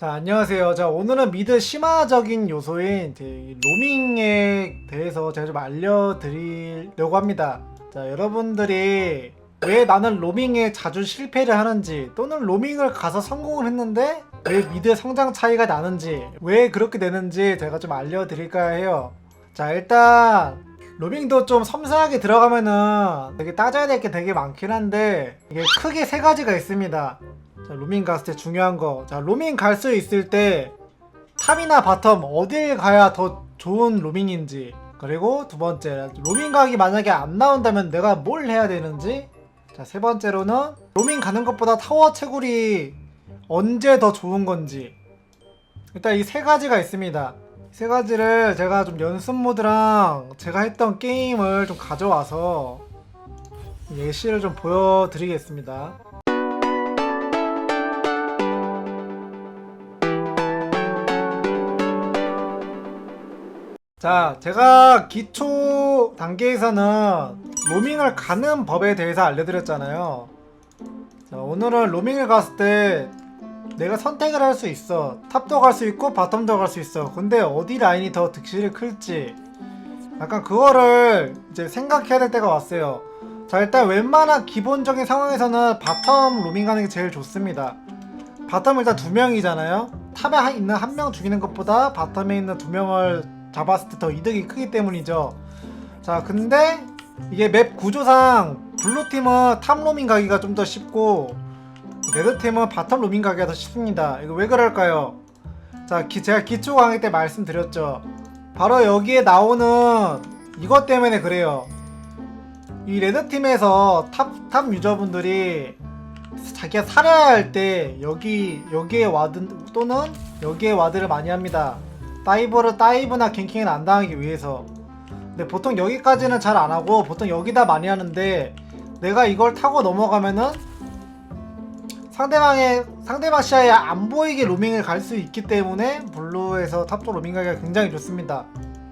자 안녕하세요. 자 오늘은 미드 심화적인 요소인 로밍에 대해서 제가 좀 알려드리려고 합니다. 자 여러분들이 왜 나는 로밍에 자주 실패를 하는지 또는 로밍을 가서 성공을 했는데 왜 미드 성장 차이가 나는지 왜 그렇게 되는지 제가 좀 알려드릴까 해요. 자 일단 로밍도 좀 섬세하게 들어가면은 되게 따져야 될 게 되게 많긴 한데 이게 크게 세 가지가 있습니다. 자, 로밍 갔을 때 중요한 거. 자, 로밍 갈 수 있을 때 탑이나 바텀 어딜 가야 더 좋은 로밍인지. 그리고 두 번째, 로밍 각이 만약에 안 나온다면 내가 뭘 해야 되는지. 자, 세 번째로는 로밍 가는 것보다 타워 채굴이 언제 더 좋은 건지. 일단 이 세 가지가 있습니다. 이세 가지를 제가 좀 연습 모드랑 제가 했던 게임을 좀 가져와서 예시를 좀 보여드리겠습니다. 자, 제가 기초 단계에서는 로밍을 가는 법에 대해서 알려드렸잖아요. 자, 오늘은 로밍을 갔을 때 내가 선택을 할 수 있어. 탑도 갈 수 있고 바텀도 갈 수 있어. 근데 어디 라인이 더 득실이 클지. 약간 그거를 이제 생각해야 될 때가 왔어요. 자, 일단 웬만한 기본적인 상황에서는 바텀 로밍 가는 게 제일 좋습니다. 바텀 일단 두 명이잖아요. 탑에 한- 있는 한 명 죽이는 것보다 바텀에 있는 두 명을 잡았을 때 더 이득이 크기 때문이죠. 자, 근데 이게 맵 구조상 블루 팀은 탑 로밍 가기가 좀 더 쉽고 레드 팀은 바텀 로밍 가기가 더 쉽습니다. 이거 왜 그럴까요? 자, 기- 제가 기초 강의 때 말씀드렸죠. 바로 여기에 나오는 이것 때문에 그래요. 이 레드 팀에서 탑, 탑 유저분들이 자기가 살아야 할 때 여기 여기에 와드 또는 여기에 와드를 많이 합니다. 다이버를 다이브나 갱킹을 안 당하기 위해서. 근데 보통 여기까지는 잘 안 하고 보통 여기다 많이 하는데 내가 이걸 타고 넘어가면은 상대방의 상대방 시야에 안 보이게 로밍을 갈 수 있기 때문에 블루에서 탑쪽 로밍 가기가 굉장히 좋습니다.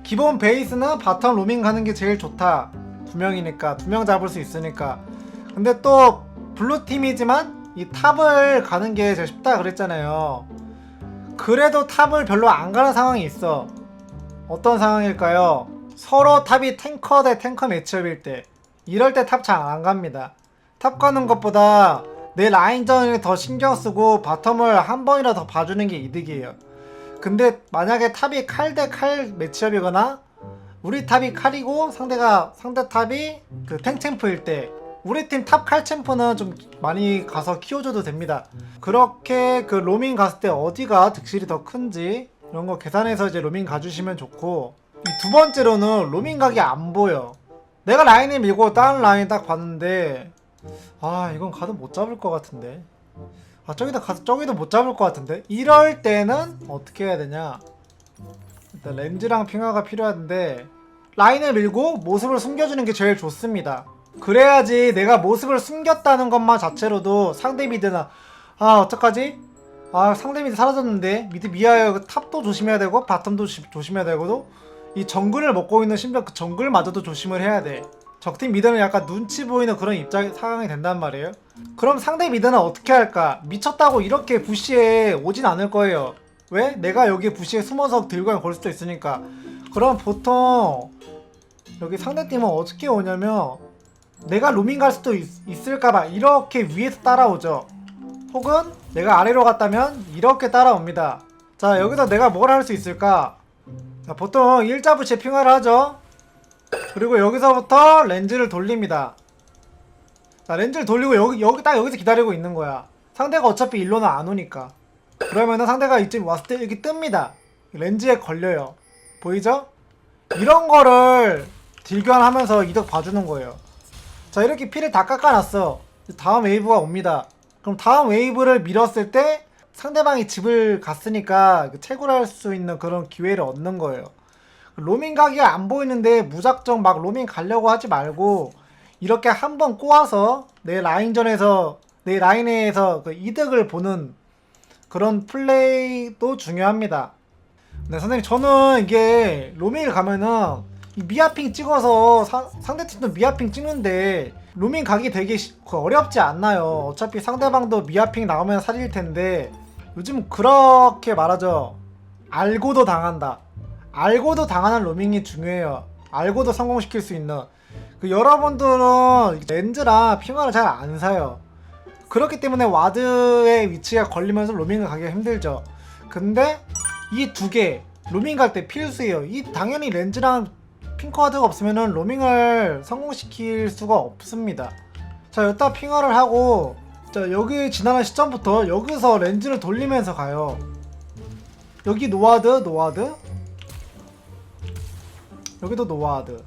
기본 베이스는 바텀 로밍 가는 게 제일 좋다. 두 명이니까 두 명 잡을 수 있으니까. 근데 또 블루 팀이지만 이 탑을 가는 게 제일 쉽다 그랬잖아요. 그래도 탑을 별로 안 가는 상황이 있어. 어떤 상황일까요? 서로 탑이 탱커 대 탱커 매치업일 때. 이럴 때 탑 잘 안 갑니다. 탑 가는 것보다 내 라인전을 더 신경 쓰고 바텀을 한 번이라 더 봐주는 게 이득이에요. 근데 만약에 탑이 칼 대 칼 매치업이거나 우리 탑이 칼이고 상대가 상대 탑이 그 탱챔프일 때 우리 팀 탑 칼 챔프는 좀 많이 가서 키워줘도 됩니다. 그렇게 그 로밍 갔을 때 어디가 득실이 더 큰지 이런 거 계산해서 이제 로밍 가주시면 좋고 이두 번째로는 로밍 각이 안 보여. 내가 라인을 밀고 다른 라인 딱 봤는데 아 이건 가도 못 잡을 것 같은데 아 저기다 가서 저기도 못 잡을 것 같은데 이럴 때는 어떻게 해야 되냐 일단 렌즈랑 핑화가 필요한데 라인을 밀고 모습을 숨겨주는 게 제일 좋습니다 그래야지 내가 모습을 숨겼다는 것만 자체로도 상대 미드나 아 어떡하지 아 상대 미드 사라졌는데 미드 미아야 그 탑도 조심해야 되고 바텀도 조- 조심해야 되고도 이 정글을 먹고 있는 심지어 그 정글마저도 조심을 해야 돼 적팀 미드는 약간 눈치 보이는 그런 입장 상황이 된단 말이에요. 그럼 상대 미드는 어떻게 할까? 미쳤다고 이렇게 부시에 오진 않을 거예요. 왜? 내가 여기 부시에 숨어서 들고 걸 수도 있으니까. 그럼 보통 여기 상대 팀은 어떻게 오냐면 내가 로밍 갈 수도 있, 있을까봐 이렇게 위에서 따라오죠. 혹은 내가 아래로 갔다면 이렇게 따라옵니다. 자 여기서 내가 뭘 할 수 있을까? 자, 보통 일자 부시에 핑화를 하죠. 그리고 여기서부터 렌즈를 돌립니다. 자, 렌즈를 돌리고 여기 여기 딱 여기서 기다리고 있는 거야. 상대가 어차피 일로는 안 오니까. 그러면은 상대가 이쯤 왔을 때 여기 뜹니다. 렌즈에 걸려요. 보이죠? 이런 거를 딜교환하면서 이득 봐주는 거예요. 자, 이렇게 피를 다 깎아놨어. 다음 웨이브가 옵니다. 그럼 다음 웨이브를 밀었을 때 상대방이 집을 갔으니까 그 채굴할 수 있는 그런 기회를 얻는 거예요. 로밍 가기가 안 보이는데 무작정 막 로밍 가려고 하지 말고 이렇게 한번 꼬아서 내 라인전에서 내 라인에서 그 이득을 보는 그런 플레이도 중요합니다. 네 선생님 저는 이게 로밍을 가면은 이 미아핑 찍어서 사- 상대팀도 미아핑 찍는데 로밍 가기 되게 시- 그 어렵지 않나요? 어차피 상대방도 미아핑 나오면 살릴 텐데 요즘 그렇게 말하죠. 알고도 당한다. 알고도 당하는 로밍이 중요해요. 알고도 성공시킬 수 있는. 그 여러분들은 렌즈랑 핑화를 잘 안 사요. 그렇기 때문에 와드의 위치가 걸리면서 로밍을 가기가 힘들죠. 근데 이 두 개 로밍 갈 때 필수예요. 이 당연히 렌즈랑 핑크와드가 없으면은 로밍을 성공시킬 수가 없습니다. 자, 여기다 핑화를 하고 자, 여기 지나는 시점부터 여기서 렌즈를 돌리면서 가요. 여기 노와드, 노와드. 여기도 노와드.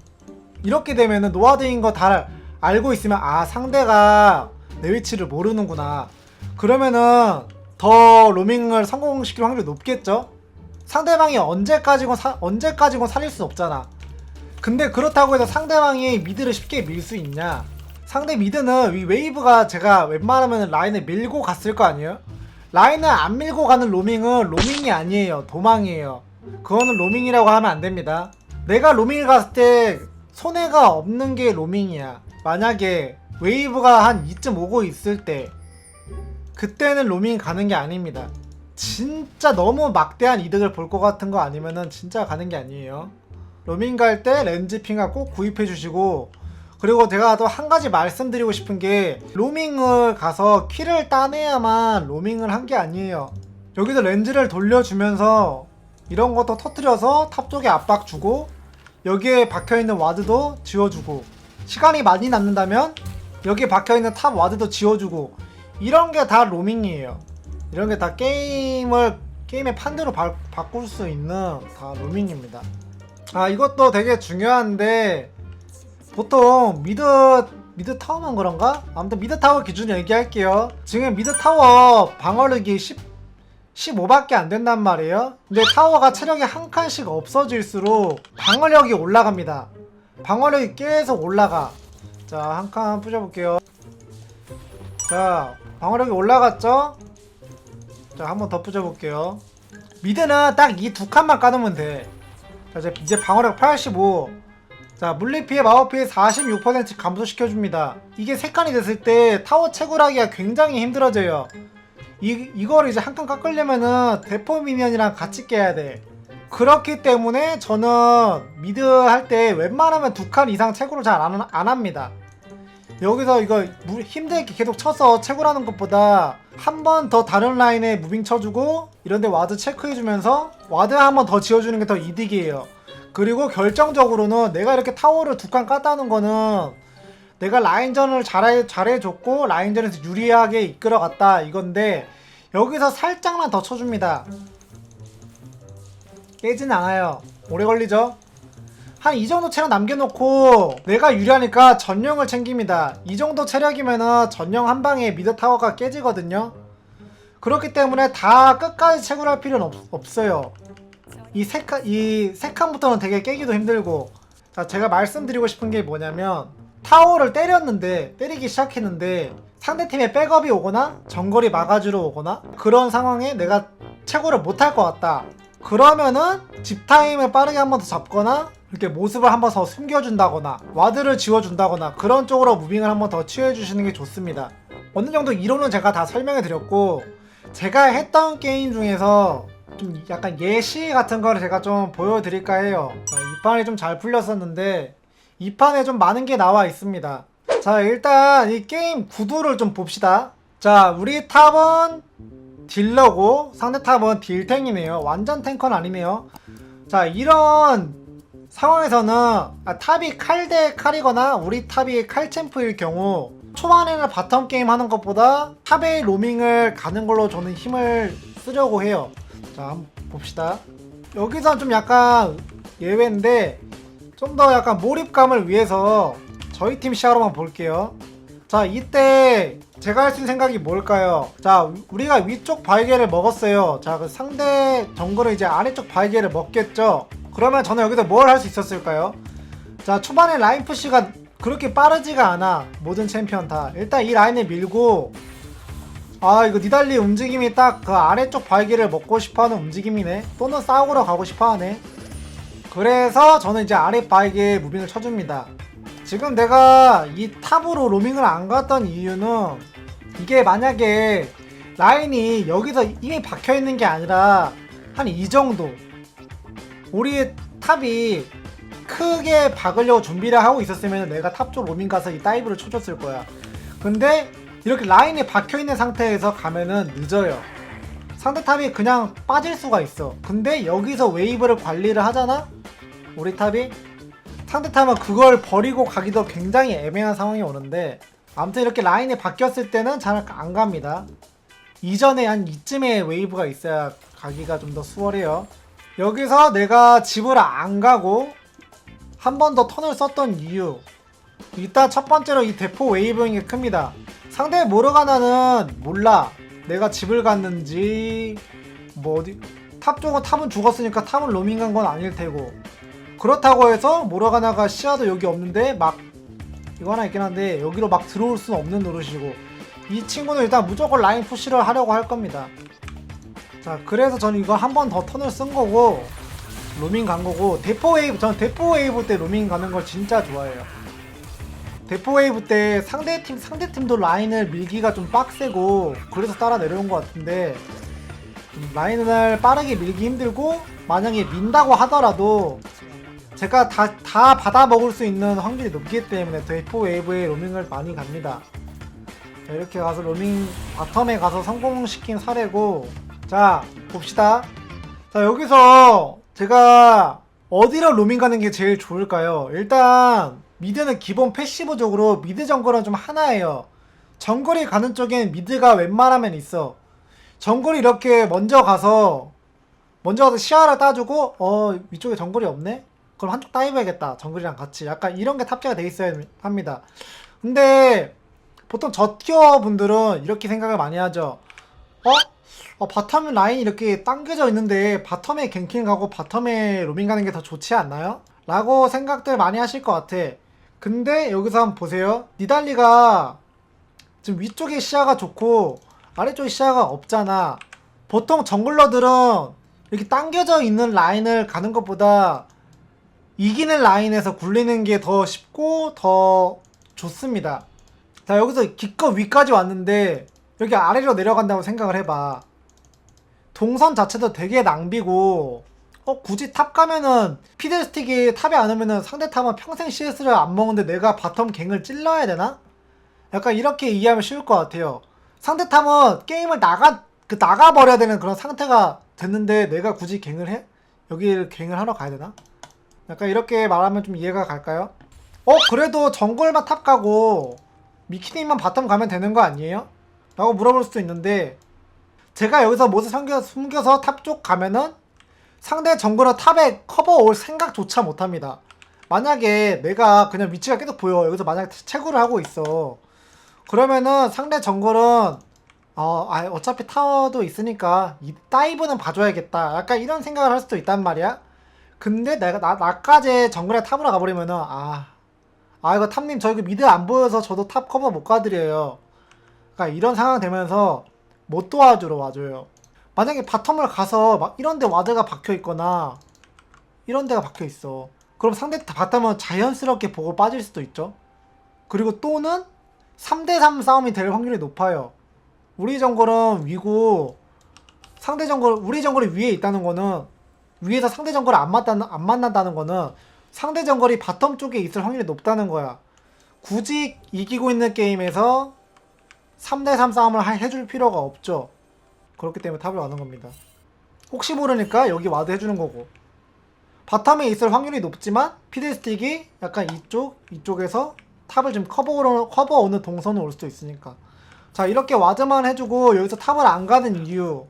이렇게 되면은 노와드인 거 다 알고 있으면 아, 상대가 내 위치를 모르는구나. 그러면은 더 로밍을 성공시킬 확률이 높겠죠? 상대방이 언제까지건 사, 언제까지건 살릴 수 없잖아. 근데 그렇다고 해서 상대방이 미드를 쉽게 밀 수 있냐? 상대 미드는 이 웨이브가 제가 웬만하면 라인을 밀고 갔을 거 아니에요? 라인을 안 밀고 가는 로밍은 로밍이 아니에요. 도망이에요. 그거는 로밍이라고 하면 안 됩니다. 내가 로밍을 갔을 때 손해가 없는 게 로밍이야. 만약에 웨이브가 한 2점 오고 있을 때 그때는 로밍 가는 게 아닙니다. 진짜 너무 막대한 이득을 볼 것 같은 거 아니면은 진짜 가는 게 아니에요. 로밍 갈 때 렌즈 핑화 꼭 구입해 주시고 그리고 제가 또 한 가지 말씀드리고 싶은 게 로밍을 가서 키를 따내야만 로밍을 한 게 아니에요. 여기서 렌즈를 돌려주면서 이런 것도 터트려서 탑 쪽에 압박 주고 여기에 박혀있는 와드도 지워주고 시간이 많이 남는다면 여기에 박혀있는 탑 와드도 지워주고 이런 게 다 로밍이에요. 이런 게 다 게임을 게임의 판대로 바, 바꿀 수 있는 다 로밍입니다. 아 이것도 되게 중요한데 보통 미드 미드 타워만 그런가? 아무튼 미드 타워 기준 얘기할게요. 지금 미드 타워 방어력이 10 15밖에 안 된단 말이에요. 근데 타워가 체력이 한 칸씩 없어질수록 방어력이 올라갑니다. 방어력이 계속 올라가. 자, 한 칸 부셔볼게요. 자, 방어력이 올라갔죠? 자, 한 번 더 부셔볼게요. 미드는 딱 이 두 칸만 까놓으면 돼. 자, 이제, 이제 방어력 85. 자, 물리피해, 마법피해 46% 감소시켜줍니다. 이게 세 칸이 됐을 때 타워 채굴하기가 굉장히 힘들어져요. 이, 이걸 이제 한 칸 깎으려면은 대포 미니언이랑 같이 깨야 돼. 그렇기 때문에 저는 미드 할 때 웬만하면 두 칸 이상 채굴을 잘 안 안 합니다. 여기서 이거 무- 힘들게 계속 쳐서 채굴하는 것보다 한 번 더 다른 라인에 무빙 쳐주고 이런데 와드 체크해주면서 와드 한 번 더 지어주는 게 더 이득이에요. 그리고 결정적으로는 내가 이렇게 타워를 두 칸 깠다는 거는 내가 라인전을 잘해, 잘해줬고 라인전에서 유리하게 이끌어갔다 이건데 여기서 살짝만 더 쳐줍니다. 깨진 않아요. 오래 걸리죠? 한 이 정도 체력 남겨놓고 내가 유리하니까 전령을 챙깁니다. 이 정도 체력이면은 전령 한 방에 미드 타워가 깨지거든요. 그렇기 때문에 다 끝까지 채굴할 필요는 없, 없어요. 이 세 칸, 이 세 칸부터는 되게 깨기도 힘들고. 자, 제가 말씀드리고 싶은 게 뭐냐면 타워를 때렸는데 때리기 시작했는데 상대팀에 백업이 오거나 정거리 막아주러 오거나 그런 상황에 내가 채굴을 못할 것 같다. 그러면은 집타임을 빠르게 한 번 더 잡거나 이렇게 모습을 한 번 더 숨겨준다거나 와드를 지워준다거나 그런 쪽으로 무빙을 한 번 더 취해주시는 게 좋습니다. 어느 정도 이론은 제가 다 설명해 드렸고 제가 했던 게임 중에서 좀 약간 예시 같은 거를 제가 좀 보여드릴까 해요. 자, 이 판이 좀 잘 풀렸었는데 이 판에 좀 많은 게 나와 있습니다. 자 일단 이 게임 구도를 좀 봅시다. 자 우리 탑은 딜러고 상대 탑은 딜탱이네요. 완전 탱커는 아니네요. 자 이런 상황에서는 아, 탑이 칼 대 칼이거나 우리 탑이 칼챔프일 경우 초반에는 바텀 게임 하는 것보다 탑의 로밍을 가는 걸로 저는 힘을 쓰려고 해요. 자 한번 봅시다. 여기서 좀 약간 예외인데 좀 더 약간 몰입감을 위해서 저희 팀 시야로만 볼게요. 자, 이때 제가 할 수 있는 생각이 뭘까요? 자, 우리가 위쪽 바이게를 먹었어요. 자, 그 상대 정글은 이제 아래쪽 바이게를 먹겠죠? 그러면 저는 여기서 뭘 할 수 있었을까요? 자, 초반에 라인 푸시가 그렇게 빠르지가 않아. 모든 챔피언 다. 일단 이 라인을 밀고 아 이거 니달리 움직임이 딱 그 아래쪽 발기를 먹고 싶어하는 움직임이네 또는 싸우러 가고 싶어하네 그래서 저는 이제 아래 바이게 무빙을 쳐줍니다 지금 내가 이 탑으로 로밍을 안 갔던 이유는 이게 만약에 라인이 여기서 이미 박혀 있는 게 아니라 한 이 정도. 우리 탑이 크게 박으려고 준비를 하고 있었으면 내가 탑쪽 로밍 가서 이 다이브를 쳐줬을 거야. 근데 이렇게 라인에 박혀 있는 상태에서 가면은 늦어요. 상대 탑이 그냥 빠질 수가 있어. 근데 여기서 웨이브를 관리를 하잖아? 우리 탑이? 상대 탑은 그걸 버리고 가기도 굉장히 애매한 상황이 오는데 아무튼 이렇게 라인에 바뀌었을 때는 잘 안 갑니다. 이전에 한 이쯤에 웨이브가 있어야 가기가 좀 더 수월해요. 여기서 내가 집을 안 가고 한 번 더 턴을 썼던 이유. 일단 첫 번째로 이 대포 웨이브인 게 큽니다. 상대 모르가나는 몰라. 내가 집을 갔는지 뭐 어디 탑 쪽은 탑은 죽었으니까 탑은 로밍 간 건 아닐 테고 그렇다고 해서 모르가나가 시야도 여기 없는데 막 이거 하나 있긴 한데 여기로 막 들어올 수는 없는 노릇이고 이 친구는 일단 무조건 라인 푸시를 하려고 할 겁니다. 자 그래서 저는 이거 한 번 더 턴을 쓴 거고 로밍 간 거고 대포 웨이브 저는 대포 웨이브 때 로밍 가는 걸 진짜 좋아해요. 대포 웨이브 때 상대 팀 상대 팀도 라인을 밀기가 좀 빡세고 그래서 따라 내려온 것 같은데 좀 라인을 빠르게 밀기 힘들고 만약에 민다고 하더라도 제가 다, 다 받아 먹을 수 있는 확률이 높기 때문에 대포 웨이브에 로밍을 많이 갑니다. 자, 이렇게 가서 로밍 바텀에 가서 성공시킨 사례고 자 봅시다. 자 여기서 제가 어디로 로밍 가는 게 제일 좋을까요? 일단 미드는 기본 패시브적으로 미드 정글은 좀 하나예요. 정글이 가는 쪽엔 미드가 웬만하면 있어. 정글이 이렇게 먼저 가서 먼저 가서 시야를 따주고 어 위쪽에 정글이 없네? 그럼 한쪽 따입어야겠다 정글이랑 같이 약간 이런 게 탑재가 돼 있어야 합니다. 근데 보통 저 티어 분들은 이렇게 생각을 많이 하죠. 어? 어, 바텀 라인 이렇게 당겨져 있는데 바텀에 갱킹 가고 바텀에 로밍 가는 게 더 좋지 않나요? 라고 생각들 많이 하실 것 같아. 근데 여기서 한번 보세요. 니달리가 지금 위쪽에 시야가 좋고 아래쪽에 시야가 없잖아. 보통 정글러들은 이렇게 당겨져 있는 라인을 가는 것보다 이기는 라인에서 굴리는 게 더 쉽고 더 좋습니다. 자, 여기서 기껏 위까지 왔는데 여기 아래로 내려간다고 생각을 해봐. 동선 자체도 되게 낭비고 어 굳이 탑 가면은 피들스틱이 탑에 안 오면은 상대 탑은 평생 CS를 안 먹는데 내가 바텀 갱을 찔러야 되나? 약간 이렇게 이해하면 쉬울 것 같아요. 상대 탑은 게임을 나가 그 나가 버려야 되는 그런 상태가 됐는데 내가 굳이 갱을 해? 여기를 갱을 하러 가야 되나? 약간 이렇게 말하면 좀 이해가 갈까요? 어 그래도 정글만 탑 가고 미키님만 바텀 가면 되는 거 아니에요? 라고 물어볼 수도 있는데 제가 여기서 모습 숨겨, 숨겨서 탑 쪽 가면은 상대 정글은 탑에 커버 올 생각조차 못합니다. 만약에 내가 그냥 위치가 계속 보여. 여기서 만약에 채굴을 하고 있어. 그러면은 상대 정글은 어, 아, 어차피 타워도 있으니까 이 다이브는 봐줘야겠다. 약간 이런 생각을 할 수도 있단 말이야. 근데 내가 나, 나까지 정글에 탑으로 가버리면은 아, 아 이거 탑님 저 이거 미드 안 보여서 저도 탑 커버 못 가드려요 그러니까 이런 상황 되면서 못 도와주러 와줘요. 만약에 바텀을 가서 막 이런 데 와드가 박혀 있거나 이런 데가 박혀 있어. 그럼 상대 바텀은 자연스럽게 보고 빠질 수도 있죠. 그리고 또는 3대3 싸움이 될 확률이 높아요. 우리 정글은 위고 상대 정글 우리 정글이 위에 있다는 거는 위에서 상대 정글을 안 만나는 안 만난다는 거는 상대 정글이 바텀 쪽에 있을 확률이 높다는 거야. 굳이 이기고 있는 게임에서 3대3 싸움을 하- 해줄 필요가 없죠. 그렇기 때문에 탑을 가는 겁니다. 혹시 모르니까 여기 와드 해주는 거고. 바텀에 있을 확률이 높지만 피드스틱이 약간 이쪽, 이쪽에서 탑을 좀 커버, 커버 동선을 올 수도 있으니까. 자, 이렇게 와드만 해주고 여기서 탑을 안 가는 이유.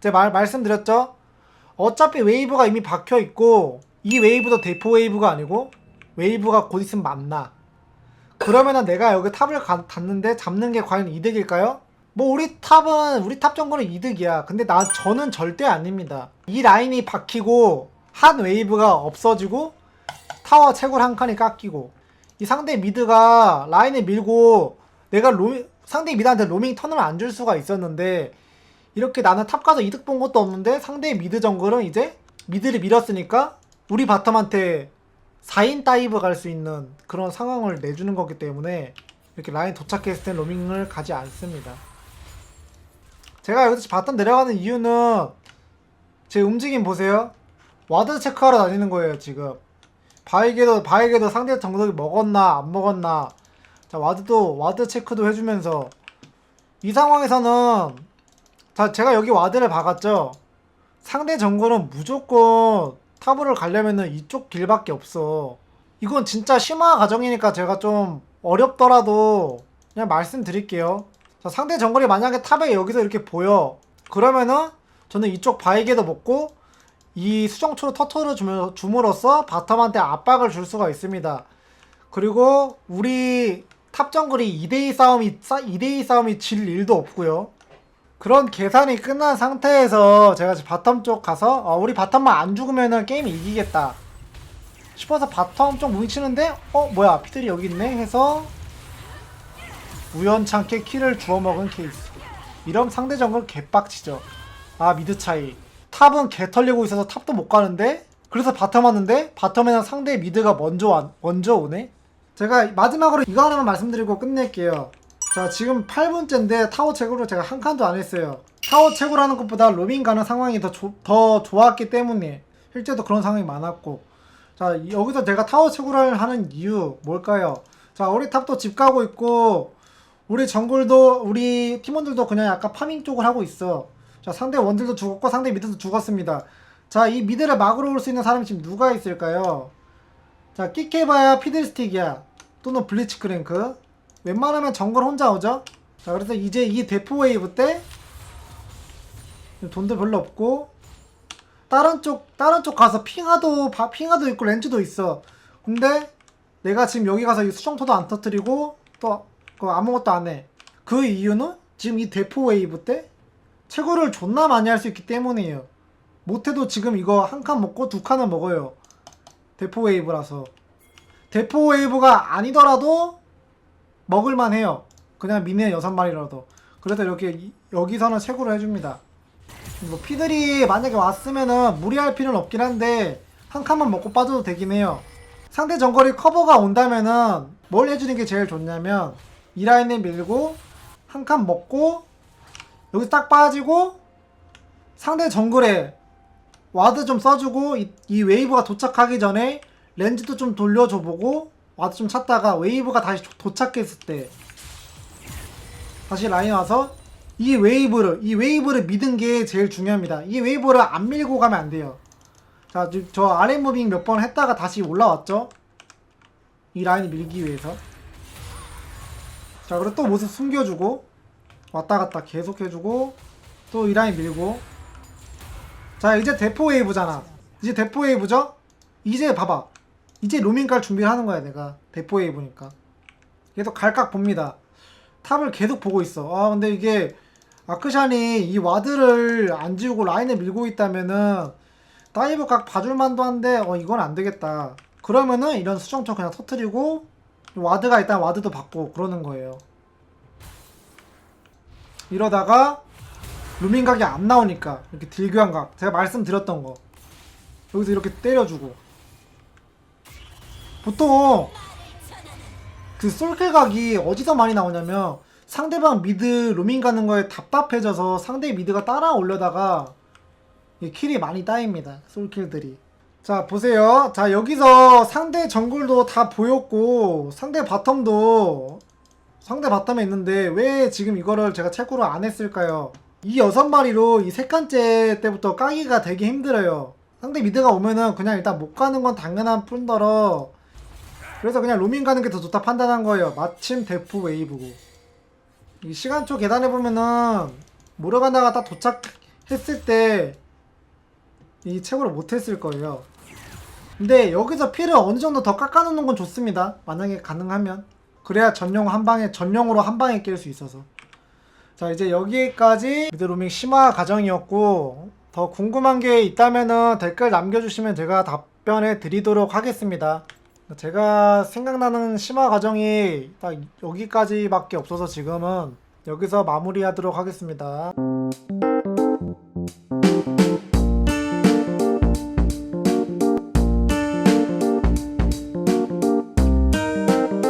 제가 말, 말씀드렸죠? 어차피 웨이브가 이미 박혀 있고, 이 웨이브도 대포 웨이브가 아니고, 웨이브가 곧 있으면 만나. 그러면은 내가 여기 탑을 가, 갔는데 잡는 게 과연 이득일까요? 뭐 우리 탑은 우리 탑 정도는 이득이야. 근데 나 저는 절대 아닙니다. 이 라인이 박히고 한 웨이브가 없어지고 타워 채굴 한 칸이 깎이고 이 상대 미드가 라인을 밀고 내가 로 상대 미드한테 로밍 턴을 안 줄 수가 있었는데 이렇게 나는 탑 가서 이득 본 것도 없는데 상대 미드 정글은 이제 미드를 밀었으니까 우리 바텀한테 4인 다이브 갈 수 있는 그런 상황을 내주는 거기 때문에 이렇게 라인 도착했을 땐 로밍을 가지 않습니다. 제가 여기서 바텀 내려가는 이유는 제 움직임 보세요. 와드 체크하러 다니는 거예요 지금. 바에게도 바에게도 상대 정석이 먹었나 안 먹었나. 자 와드도 와드 체크도 해주면서 이 상황에서는 자 제가 여기 와드를 박았죠. 상대 정글은 무조건 탑을 가려면은 이쪽 길밖에 없어. 이건 진짜 심화 과정이니까 제가 좀 어렵더라도 그냥 말씀드릴게요. 자, 상대 정글이 만약에 탑에 여기서 이렇게 보여. 그러면은 저는 이쪽 바이게도 먹고 이 수정초로 터트려 주며- 줌으로써 바텀한테 압박을 줄 수가 있습니다. 그리고 우리 탑 정글이 2대2 싸움이 2대2 싸움이 질 일도 없고요. 그런 계산이 끝난 상태에서 제가 바텀 쪽 가서 어, 우리 바텀만 안 죽으면은 게임이 이기겠다 싶어서 바텀 쪽 뭉치는데 어 뭐야 피들이 여기 있네 해서 우연찮게 키를 주워 먹은 케이스. 이런 상대 정글 개빡치죠. 아 미드 차이. 탑은 개 털리고 있어서 탑도 못 가는데 그래서 바텀 왔는데 바텀에는 상대 미드가 먼저 와, 먼저 오네. 제가 마지막으로 이거 하나만 말씀드리고 끝낼게요 자 지금 8분째인데 타워 채굴을 제가 한 칸도 안 했어요. 타워 채굴하는 것보다 로밍 가는 상황이 더, 조- 더 좋았기 때문에 실제도 그런 상황이 많았고. 자 여기서 제가 타워 채굴을 하는 이유 뭘까요? 자 우리 탑도 집 가고 있고 우리 정글도 우리 팀원들도 그냥 약간 파밍 쪽을 하고 있어. 자 상대 원들도 죽었고 상대 미드도 죽었습니다. 자 이 미드를 막으러 올 수 있는 사람이 지금 누가 있을까요? 자 끼케바야 피들스틱이야. 또는 블리츠 크랭크 웬만하면 정글 혼자 오죠? 자 그래서 이제 이 대포 웨이브 때 돈도 별로 없고 다른 쪽 다른 쪽 가서 핑하도 바- 핑하도 있고 렌즈도 있어. 근데 내가 지금 여기 가서 이 수정토도 안 터뜨리고 또 그거 아무것도 안해그 이유는 지금 이 대포 웨이브 때 채굴을 존나 많이 할 수 있기 때문이에요. 못해도 지금 이거 한 칸 먹고 두 칸은 먹어요. 대포 웨이브라서. 대포 웨이브가 아니더라도 먹을만 해요. 그냥 미네 여섯 마리라도. 그래서 이렇게 이- 여기서는 채굴을 해줍니다. 뭐 피들이 만약에 왔으면은 무리할 필요는 없긴 한데 한 칸만 먹고 빠져도 되긴 해요. 상대 정거리 커버가 온다면은 뭘 해주는 게 제일 좋냐면 이 라인에 밀고 한 칸 먹고 여기 딱 빠지고 상대 정글에 와드 좀 써주고 이, 이 웨이브가 도착하기 전에 렌즈도 좀 돌려줘 보고 와드 좀 찾다가 웨이브가 다시 도- 도착했을 때 다시 라인 와서 이 웨이브를 이 웨이브를 믿은 게 제일 중요합니다. 이 웨이브를 안 밀고 가면 안 돼요. 자, 저 아래 무빙 몇 번 했다가 다시 올라왔죠. 이 라인을 밀기 위해서. 자, 그리고 또 모습 숨겨주고 왔다 갔다 계속 해주고 또 이 라인 밀고 자 이제 대포 웨이브잖아 이제 대포 웨이브죠 이제 봐봐 이제 로밍 갈 준비를 하는 거야 내가. 대포 웨이브니까. 계속 갈각 봅니다. 탑을 계속 보고 있어. 아 근데 이게 아크샨이 이 와드를 안 지우고 라인을 밀고 있다면은 다이브 각 봐줄 만도 한데 어 이건 안 되겠다. 그러면은 이런 수정처 그냥 터트리고 와드가 일단 와드도 받고 그러는 거예요. 이러다가 루밍 각이 안 나오니까 이렇게 딜교환 각. 제가 말씀드렸던 거. 여기서 이렇게 때려주고 보통 그 솔킬 각이 어디서 많이 나오냐면 상대방 미드 루밍 가는 거에 답답해져서 상대 미드가 따라 올려다가 이 킬이 많이 따입니다 솔킬들이 자 보세요 자 여기서 상대 정글도 다 보였고 상대 바텀도 상대 바텀에 있는데 왜 지금 이거를 제가 체크를 안 했을까요? 이 여섯 마리로 이세 칸째 때부터 까기가 되게 힘들어요. 상대 미드가 오면은 그냥 일단 못 가는 건 당연한 뿐더러 그래서 그냥 로밍 가는 게 더 좋다 판단한 거예요. 마침 대포 웨이브고 이 시간초 계산해 보면은 모르가나가 딱 도착했을 때이 체크를 못 했을 거예요. 근데 여기서 피를 어느 정도 더 깎아놓는 건 좋습니다. 만약에 가능하면. 그래야 전용 한 방에 전용으로 한 방에 깰 수 있어서. 자 이제 여기까지 미드 로밍 심화 과정이었고 더 궁금한 게 있다면은 댓글 남겨주시면 제가 답변해 드리도록 하겠습니다. 제가 생각나는 심화 과정이 딱 여기까지밖에 없어서 지금은 여기서 마무리하도록 하겠습니다.